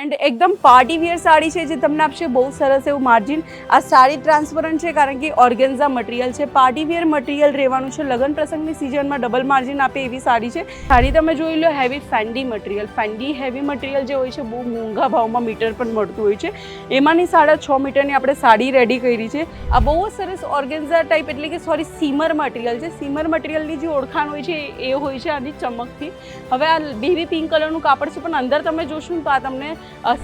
And એકદમ party wear sari છે જે તમને આપશે બહુ સરસ એવું માર્જિન આ સાડી ટ્રાન્સપરન્ટ છે કારણ કે ઓર્ગેન્ઝા મટીરિયલ છે. પાર્ટી વિયર મટીરિયલ રહેવાનું છે. લગ્ન પ્રસંગની સિઝનમાં ડબલ માર્જિન આપે એવી સાડી છે. સાડી તમે જોઈ લો heavy Fendi material Fendi heavy material જે હોય છે, બહુ મોંઘા ભાવમાં મીટર પણ મળતું હોય છે. એમાંની સાડા છ મીટરની આપણે સાડી રેડી કરી છે. આ બહુ જ સરસ ઓર્ગેન્ઝા ટાઈપ એટલે કે સોરી સીમર મટીરિયલ છે. સીમર મટીરિયલની જે ઓળખાણ હોય છે એ હોય છે આની ચમકથી. હવે આ બેબી પિંક કલરનું કાપડ છે, પણ અંદર તમે જોશો ને તો આ તમને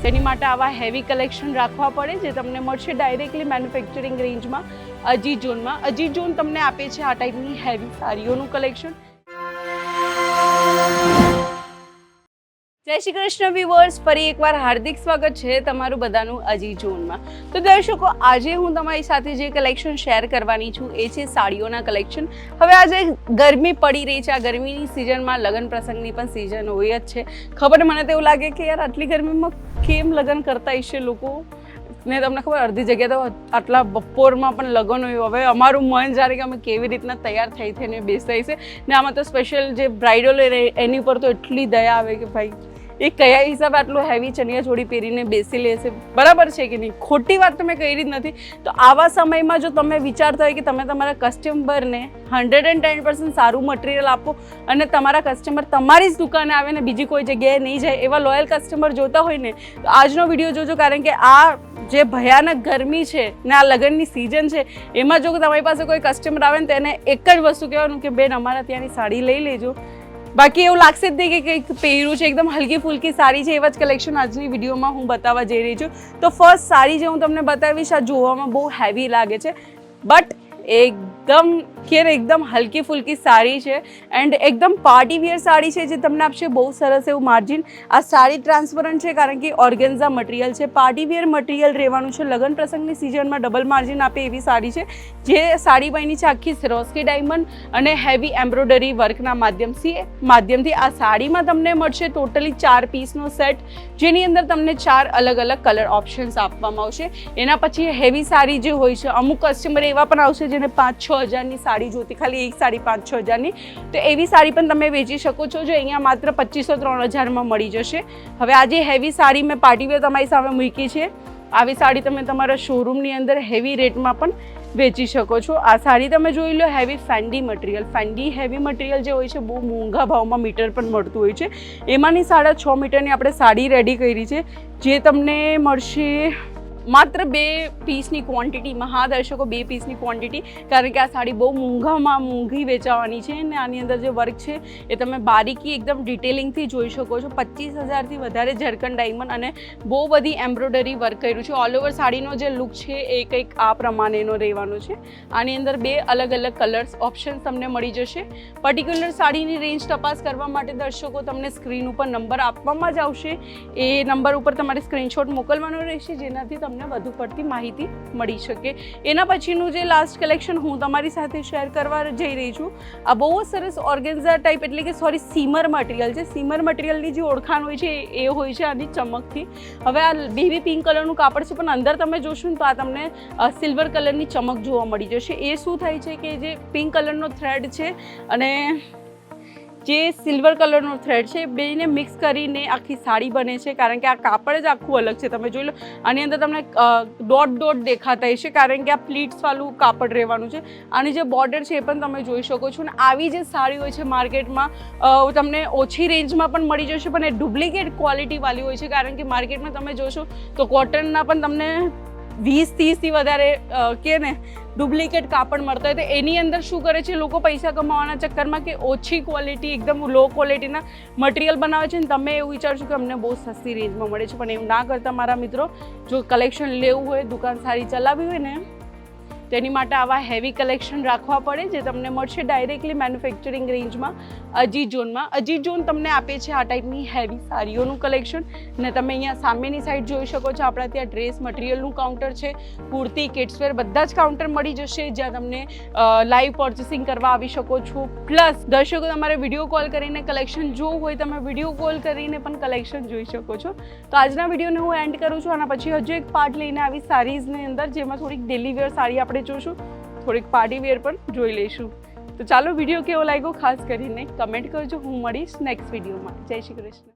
તેની માટે આવા હેવી કલેક્શન રાખવા પડે જે તમને મળશે ડાયરેક્ટલી મેન્યુફેક્ચરિંગ રેન્જમાં અજી ઝોનમાં. અજીત ઝોન તમને આપે છે આ ટાઈપની હેવી સાડીઓનું કલેક્શન જય શ્રી કૃષ્ણ વિવર્સ ફરી એકવાર હાર્દિક સ્વાગત છે તમારું બધાનું અજી ઝોનમાં તો દર્શકો, આજે હું તમારી સાથે જે કલેક્શન શેર કરવાની છું, એ છે સાડીઓના કલેક્શન હવે આજે ગરમી પડી રહી છે. આ ગરમીની સિઝનમાં લગ્ન પ્રસંગની પણ સિઝન હોય જ છે. ખબર મને તો એવું લાગે કે યાર, આટલી ગરમીમાં કેમ લગ્ન કરતા હશે લોકો? ને તમને ખબર, અડધી જગ્યાએ તો આટલા બપોરમાં પણ લગ્ન હોય. હવે અમારું મન જ્યારે કે અમે કેવી રીતના તૈયાર થઈ થઈને બેસાય છે. ને આમાં તો સ્પેશિયલ જે બ્રાઇડલ એની પર તો એટલી દયા આવે કે ભાઈ એ કયા હિસાબે આટલું હેવી ચણિયા ચોળી પહેરીને બેસી લેશે બરાબર છે કે નહીં? ખોટી વાત તમે કરી જ નથી. તો આવા સમયમાં જો તમે વિચારતા હોય કે તમે તમારા કસ્ટમરને હંડ્રેડ એન્ડ ટેન પર્સન્ટ સારું મટીરિયલ આપો અને તમારા કસ્ટમર તમારી જ દુકાને આવે ને બીજી કોઈ જગ્યાએ નહીં જાય, એવા લોયલ કસ્ટમર જોતા હોય ને, તો આજનો વીડિયો જોજો. કારણ કે આ જે ભયાનક ગરમી છે ને આ લગ્નની સિઝન છે, એમાં જો તમારી પાસે કોઈ કસ્ટમર આવે ને તો એને એક જ વસ્તુ કહેવાનું કે, બેન, અમારા ત્યાંની સાડી લઈ લેજો. બાકી એવું લાગશે જ નહીં કે કંઈક પહેર્યું છે, એકદમ હલકી ફૂલકી સારી છે, એવા જ કલેક્શન આજની વિડીયોમાં હું બતાવવા જઈ રહી છું. તો ફર્સ્ટ સારી જે હું તમને બતાવીશ, આ જોવામાં બહુ હેવી લાગે છે બટ એકદમ ને એકદમ હલકી ફુલકી સાડી છે એન્ડ એકદમ પાર્ટી વિયર સાડી છે જે તમને આપશે બહુ સરસ એવું માર્જિન આ સાડી ટ્રાન્સપરન્ટ છે કારણ કે ઓર્ગેન્ઝા મટીરિયલ છે પાર્ટી વિયર મટીરિયલ રહેવાનું છે. લગ્ન પ્રસંગની સિઝનમાં ડબલ માર્જિન આપે એવી સાડી છે જે સાડી બની છે આખી સિરોસ્કી ડાયમંડ અને હેવી એમ્બ્રોઇડરી વર્કના માધ્યમથી માધ્યમથી આ સાડીમાં તમને મળશે ટોટલી ચાર પીસનો સેટ જેની અંદર તમને ચાર અલગ અલગ કલર ઓપ્શન્સ આપવામાં આવશે. એના પછી હેવી સાડી જે હોય છે, અમુક કસ્ટમર એવા પણ આવશે જેને પાંચ છ હજારની સાડી જોતી, ખાલી એક સાડી પાંચ છ હજારની. તો એવી સાડી પણ તમે વેચી શકો છો, જે અહીંયા માત્ર પચીસો ત્રણ હજારમાં મળી જશે. હવે આ જે હેવી સાડી મેં પાર્ટીવેર તમારી સામે મૂકી છે, આવી સાડી તમે તમારા શોરૂમની અંદર હેવી રેટમાં પણ વેચી શકો છો. આ સાડી તમે જોઈ લો heavy Fendi material Fendi heavy material જે હોય છે, બહુ મોંઘા ભાવમાં મીટર પણ મળતું હોય છે. એમાંની સાડા છ મીટરની આપણે સાડી રેડી કરી છે, જે તમને મળશે માત્ર બે પીસની ક્વોન્ટિટીમાં હા દર્શકો બે પીસની ક્વોન્ટિટી કારણ કે આ સાડી બહુ મોંઘામાં મોંઘી વેચાવાની છે અને આની અંદર જે વર્ક છે એ તમે બારીકી એકદમ ડિટેલિંગથી જોઈ શકો છો. પચીસ હજારથી વધારે ઝરકન ડાયમંડ અને બહુ બધી એમ્બ્રોઇડરી વર્ક કર્યું છે. ઓલ ઓવર સાડીનો જે લુક છે એ કંઈક આ પ્રમાણેનો રહેવાનો છે. આની અંદર બે અલગ અલગ કલર્સ ઓપ્શન્સ તમને મળી જશે. પર્ટિક્યુલર સાડીની રેન્જ તપાસ કરવા માટે દર્શકો તમને સ્ક્રીન ઉપર નંબર આપવામાં જ આવશે. એ નંબર ઉપર તમારે સ્ક્રીનશોટ મોકલવાનો રહેશે, જેનાથી તમને વધુ પડતી માહિતી મળી શકે. એના પછીનું જે લાસ્ટ કલેક્શન હું તમારી સાથે શેર કરવા જઈ રહી છું, આ બહુ જ સરસ ઓર્ગેન્ઝા ટાઈપ એટલે કે સોરી સીમર મટીરિયલ છે. સીમર મટીરિયલની જે ઓળખાણ હોય છે, એ હોય છે આની ચમકથી. હવે આ બેબી પિંક કલરનું કાપડ છે, પણ અંદર તમે જોશો ને તો આ તમને સિલ્વર કલરની ચમક જોવા મળી જશે. એ શું થાય છે કે જે પિંક કલરનો થ્રેડ છે, અને જે સિલ્વર કલરનો થ્રેડ છે બેને મિક્સ કરીને આખી સાડી બને છે, કારણ કે આ કાપડ જ આખું અલગ છે. તમે જોઈ લો, આની અંદર તમને ડોટ ડોટ દેખાતા હશે કારણ કે આ પ્લીટ્સવાળું કાપડ રહેવાનું છે. આની જે બોર્ડર છે, એ પણ તમે જોઈ શકો છો. અને આવી જે સાડી હોય છે માર્કેટમાં તમને ઓછી રેન્જમાં પણ મળી જશે, પણ એ ડુપ્લિકેટ ક્વોલિટીવાળી હોય છે, કારણ કે માર્કેટમાં તમે જોશો તો કોટનના પણ તમને વીસ, ત્રીસથી વધારે કે ને, ડુપ્લિકેટ કાપડ મળતા હોય તો એની અંદર શું કરે છે? લોકો પૈસા કમાવાના ચક્કરમાં કે ઓછી ક્વોલિટી એકદમ લો ક્વોલિટીના મટીરિયલ બનાવે છે ને તમે એવું વિચારશો કે અમને બહુ સસ્તી રેન્જમાં મળે છે. પણ એવું ના કરતા મારા મિત્રો, જો કલેક્શન લેવું હોય, દુકાન સારી ચલાવવી હોય ને તેની માટે આવા હેવી કલેક્શન રાખવા પડે, જે તમને મળશે ડાયરેક્ટલી મેન્યુફેક્ચરિંગ રેન્જમાં અજીત ઝોનમાં. અજીત ઝોન તમને આપે છે આ ટાઈપની હેવી સાડીઓનું કલેક્શન ને તમે અહીંયા સામેની સાઈડ જોઈ શકો છો, આપણા ત્યાં ડ્રેસ મટીરિયલનું કાઉન્ટર છે, કુર્તી કિડ્સવેર બધા જ કાઉન્ટર મળી જશે, જ્યાં તમને લાઈવ પર્ચેસિંગ કરવા આવી શકો છો. પ્લસ દર્શકો, તમારે વીડિયો કોલ કરીને કલેક્શન જોવું હોય, તમે વીડિયો કોલ કરીને પણ કલેક્શન જોઈ શકો છો. તો આજના વિડીયોને હું એન્ડ કરું છું. આના પછી હજુ એક પાર્ટ લઈને આવી સાડીઝની અંદર, જેમાં થોડીક ડેલી વેર સાડી આપણે જોશું. થોડીક પાર્ટી વેર પણ જોઈ લઈશું. તો ચાલો વીડિયો કેવો લાગ્યો ખાસ કરીને કમેન્ટ કરજો. હું મળીશ નેક્સ્ટ વિડીયોમાં જય શ્રી કૃષ્ણ.